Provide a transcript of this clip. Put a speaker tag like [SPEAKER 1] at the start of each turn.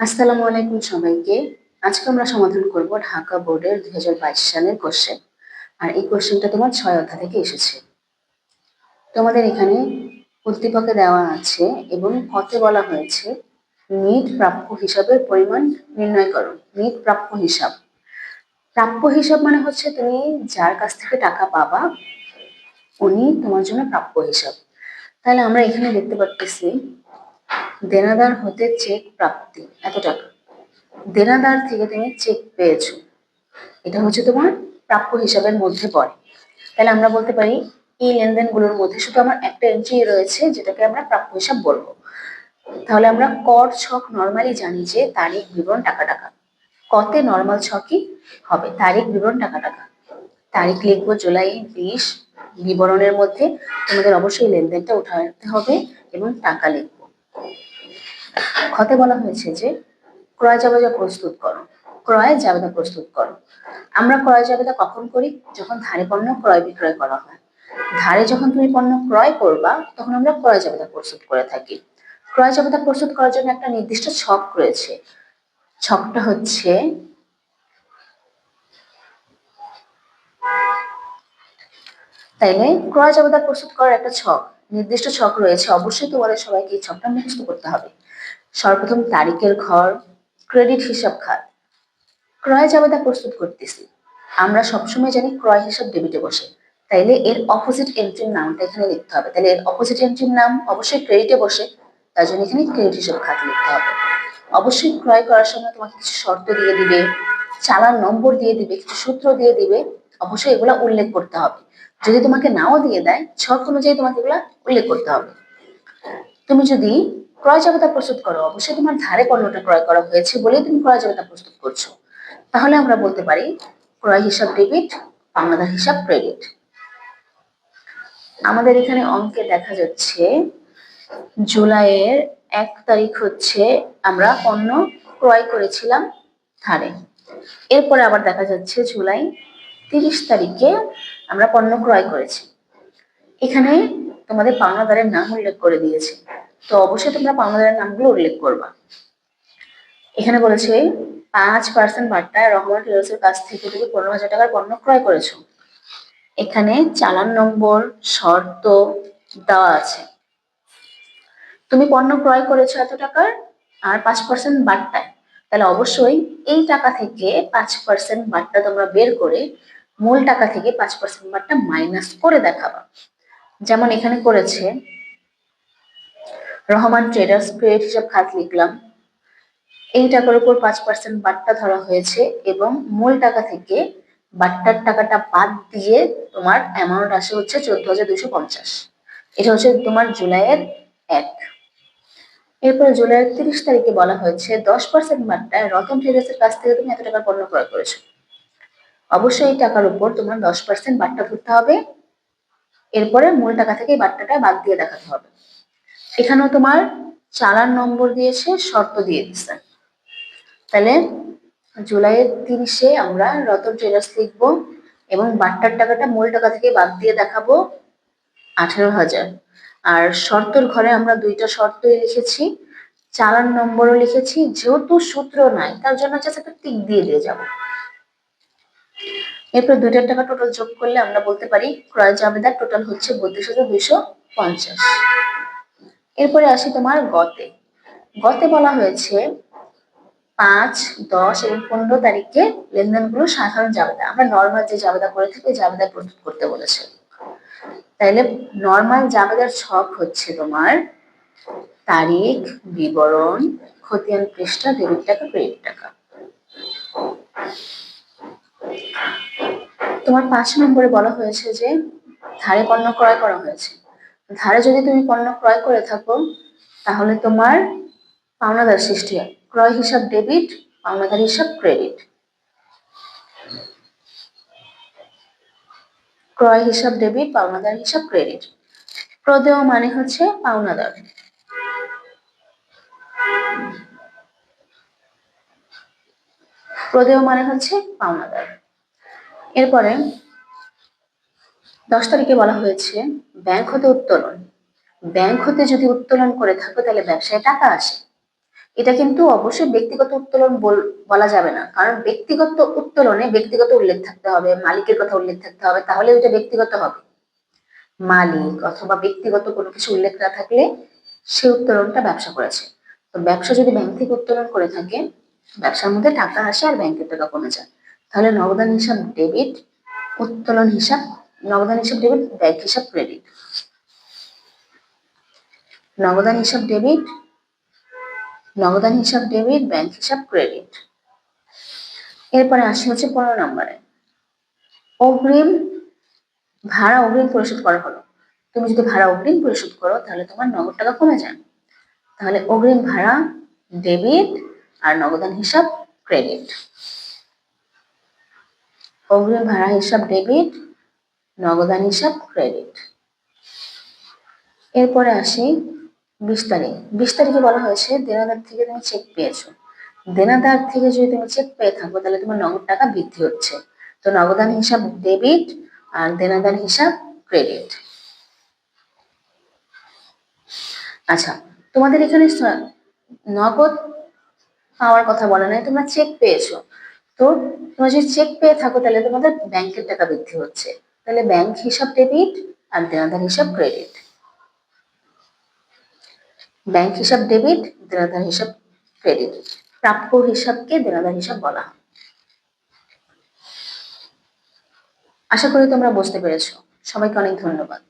[SPEAKER 1] আসসালামু আলাইকুম সবাইকে। আজকে আমরা সমাধান করব ঢাকা বোর্ডের দুই সালের কোশ্চেন। আর এই কোশ্চেনটা তোমার ছয় অধ্যায় থেকে এসেছে। তোমাদের এখানে উদ্দীপকে দেওয়া আছে এবং কতে বলা হয়েছে, নিট প্রাপ্য হিসাবের পরিমাণ নির্ণয় করো। নিট প্রাপ্য হিসাব। প্রাপ্য হিসাব মানে হচ্ছে তুমি যার কাছ থেকে টাকা পাবা, উনি তোমার জন্য প্রাপ্য হিসাব। তাহলে আমরা এখানে দেখতে পাচ্ছি দেনাদার হতে চেক প্রাপ্তি, এত টাকা। দেনাদার থেকে তুমি চেক পেয়েছ। এটা হচ্ছে তোমার প্রাপ্য হিসাবের মধ্যে পড়ে। তাহলে আমরা বলতে পারি, এই লেনদেনগুলোর মধ্যে শুধু আমার একটা এন্ট্রি রয়েছে, যেটাকে আমরা প্রাপ্য হিসাব বলব। তাহলে আমরা কর ছক নর্মালি জানি যে তারিখ, বিবরণ, টাকা টাকা। কতে নর্মাল ছকই হবে, তারিখ, বিবরণ, টাকা টাকা। তারিখ লিখব জুলাই বিশ, বিবরণের মধ্যে তোমাদের অবশ্যই লেনদেনটা উঠাতে হবে এবং টাকা লিখব। খতে বলা হয়েছে যে, ক্রয় জাবেদা প্রস্তুত করো। ক্রয় জাবেদা প্রস্তুত করো। আমরা ক্রয় জাবেদা কখন করি? যখন ধারে পণ্য ক্রয় বিক্রয় করা হয়। ধারে যখন তুমি পণ্য ক্রয় করবা, তখন আমরা ক্রয় জাবেদা প্রস্তুত করে থাকি। ক্রয় জাবেদা প্রস্তুত করার জন্য একটা নির্দিষ্ট ছক রয়েছে। ছকটা হচ্ছে তাইলে ক্রয় জাবেদা প্রস্তুত করার একটা ছক। নির্দিষ্ট ছক রয়েছে, অবশ্যই তোমাদের সবাইকে এই ছকটা মুখস্থ করতে হবে। সর্বপ্রথম তারিখের ঘর ক্রেডিট হিসাব খাত। ক্রয় জাবেদা প্রস্তুত করতেছি। আমরা সবসময় জানি ক্রয় হিসাব ডেবিটে বসে। তাইলে এর অপোজিট এন্ট্রির নামটা এখানে লিখতে হবে। তাহলে এর অপোজিট এন্ট্রির নাম অবশ্যই ক্রেডিটে বসে, তার জন্য এখানে ক্রেডিট হিসাব খাত লিখতে হবে। অবশ্যই ক্রয় করার সময় তোমাকে কিছু শর্ত দিয়ে দিবে, চালান নম্বর দিয়ে দিবে, কিছু সূত্র দিয়ে দিবে, অবশ্যই এগুলা উল্লেখ করতে হবে। যদি তোমাকে নাও দিয়ে দেয় ছক অনুযায়ী তোমাকে এগুলা উল্লেখ করতে হবে। তুমি যদি ক্রয় জাবেদা প্রস্তুত করো, অবশ্যই তোমার ধারে পণ্যটা ক্রয় করা হয়েছে বলেই তুমি ক্রয় জাবেদা প্রস্তুত করছ। তাহলে আমরা বলতে পারি, ক্রয় হিসাব ডেবিট পাওনাদার হিসাব ক্রেডিট আমাদের এখানে অঙ্কে দেখা যাচ্ছে, জুলাইয়ের এক তারিখ হচ্ছে আমরা পণ্য ক্রয় করেছিলাম ধারে। এরপরে আবার দেখা যাচ্ছে, জুলাই তিরিশ তারিখে আমরা পণ্য ক্রয় করেছি। এখানে তোমাদের পাওনাদারের নাম উল্লেখ করে দিয়েছে। তো অবশ্যই তোমরা পাওনাদারের নামগুলো উল্লেখ করবা। এখানে বলেছে, পাঁচ পার্সেন্ট বার্তায় রহমান টেলসের কাছ থেকে তুমি পনেরো হাজার টাকার পণ্য ক্রয় করেছ। এখানে চালান নম্বর, শর্ত দেওয়া আছে। তুমি পণ্য ক্রয় করেছ এত টাকার আর পাঁচ পার্সেন্ট বার্তায় তাহলে অবশ্যই এই টাকা থেকে পাঁচ পার্সেন্ট বার্তা তোমরা বের করে মূল টাকা থেকে পাঁচ পার্সেন্ট বার্তা মাইনাস করে দেখাবা। যেমন এখানে করেছে, রহমান ট্রেডার্স ক্রেডিট হিসাব খাত লিখলাম, এই টাকার উপর পাঁচ পার্সেন্ট বাট্টা ধরা হয়েছে এবং মূল টাকা থেকে বাট্টার টাকাটা বাদ দিয়ে তোমার অ্যামাউন্ট আসে হচ্ছে চোদ্দ হাজার দুশো পঞ্চাশ। এটা হচ্ছে তোমার জুলাইয়ের এক। এরপরে জুলাইয়ের তিরিশ তারিখে বলা হয়েছে দশ পার্সেন্ট বাট্টায় রতন ট্রেডার্সের কাছ থেকে তুমি এত টাকার পণ্য ক্রয় করেছ। অবশ্যই এই টাকার উপর তোমার দশ পার্সেন্ট বাট্টা ধরতে হবে। এরপরে মূল টাকা থেকে বাট্টাটা বাদ দিয়ে দেখাতে হবে। এখানেও তোমার চালান নম্বর দিয়েছে, শর্ত দিয়ে দিচ্ছে তাহলে জুলাইয়ের তিরিশে আমরা রতন ট্রেডার্স লিখব এবং বাট্টার টাকাটা মূল টাকা থেকে বাদ দিয়ে দেখাবো আঠেরো হাজার। আর শর্তর ঘরে আমরা দুইটা শর্তই লিখেছি, চালান নম্বরও লিখেছি, যেহেতু সূত্র নাই, তার জন্য একটা টিক দিয়ে দিয়ে যাব। এরপর দুইটার টাকা টোটাল যোগ করলে আমরা বলতে পারি, ক্রয় জাবেদার টোটাল হচ্ছে বত্রিশ হাজার দুইশো পঞ্চাশ। এরপরে আসি তোমার গতে। গতে বলা হয়েছে পাঁচ, দশ এবং পনেরো তারিখে লেনদেনগুলো সাধারণ জাবেদা। আমরা নর্মাল যে জাবেদা করে থাকি জাবেদা প্রস্তুত করতে বলেছে। তাইলে নর্মাল জাবেদার ছক হচ্ছে তোমার তারিখ, বিবরণ, খতিয়ান পৃষ্ঠা ডেবিট টাকা ক্রেডিট টাকা। তোমার পাঁচ নম্বরে বলা হয়েছে যে, ধারে পণ্য ক্রয় করা হয়েছে। ধারে যদি তুমি পণ্য ক্রয় করে থাকো, তাহলে তোমার পাওনাদার সৃষ্টি হয়। ক্রয় হিসাব ডেবিট, পাওনাদার হিসাব ক্রেডিট। ক্রয় হিসাব ডেবিট, পাওনাদার হিসাব ক্রেডিট। প্রদেয় মানে হচ্ছে পাওনাদার। প্রদেয় মানে হচ্ছে পাওনাদার। এরপরে দশ তারিখে বলা হয়েছে, ব্যাংক হতে উত্তোলন। ব্যাংক হতে যদি উত্তোলন করে থাকো, তাহলে ব্যবসায় টাকা আসে। এটা কিন্তু অবশ্যই ব্যক্তিগত উত্তোলন বল- যাবে না। কারণ ব্যক্তিগত উত্তোলনে ব্যক্তিগত উল্লেখ থাকতে হবে, মালিকের কথা উল্লেখ থাকতে হবে, তাহলে ওইটা ব্যক্তিগত হবে। মালিক অথবা ব্যক্তিগত কোনো কিছু উল্লেখ না থাকলে সে উত্তোলনটা ব্যবসা করেছে। তো ব্যবসা যদি ব্যাংক থেকে উত্তোলন করে থাকে, ব্যবসার মধ্যে টাকা আসে আর ব্যাংকের টাকা কমে যায়। তাহলে নগদান হিসাব ডেবিট উত্তোলন হিসাব, নগদান হিসাব ডেবিট ব্যাংক হিসাব ক্রেডিট নগদান হিসাব ডেবিট নগদান হিসাব ডেবিট ব্যাংক হিসাব ক্রেডিট এরপরে আসি হচ্ছে পনেরো নম্বরে। অগ্রিম ভাড়া অগ্রিম পরিশোধ করা হলো। তুমি যদি ভাড়া অগ্রিম পরিশোধ করো, তাহলে তোমার নগদ টাকা কমে যায়। তাহলে অগ্রিম ভাড়া ডেবিট আর নগদান হিসাব ক্রেডিট অগ্রিম ভাড়া, হিসাব ডেবিট নগদান হিসাব ক্রেডিট এরপরে আসি বিশ তারিখ। বিশ তারিখে বলা হয়েছে দেনাদার থেকে তুমি চেক পেয়েছ। দেনাদার থেকে যদি তুমি চেক পেয়ে থাকো, তাহলে তোমার নগদ টাকা বৃদ্ধি হচ্ছে। তো নগদান হিসাব ডেবিট আর দেনাদার হিসাব ক্রেডিট আচ্ছা তোমাদের এখানে নগদ পাওয়ার কথা বলা নাই, তোমরা চেক পেয়েছ। তো তোমরা যদি চেক পেয়ে থাকো, তাহলে তোমাদের ব্যাংকের টাকা বৃদ্ধি হচ্ছে। তাহলে ব্যাংক হিসাব ডেবিট আর দেনাদার হিসাব ক্রেডিট ব্যাংক হিসাব ডেবিট দেনাদার হিসাব ক্রেডিট প্রাপ্য হিসাবকে দেনাদার হিসাব বলা। আশা করি তোমরা বুঝতে পেরেছ। সবাইকে অনেক ধন্যবাদ।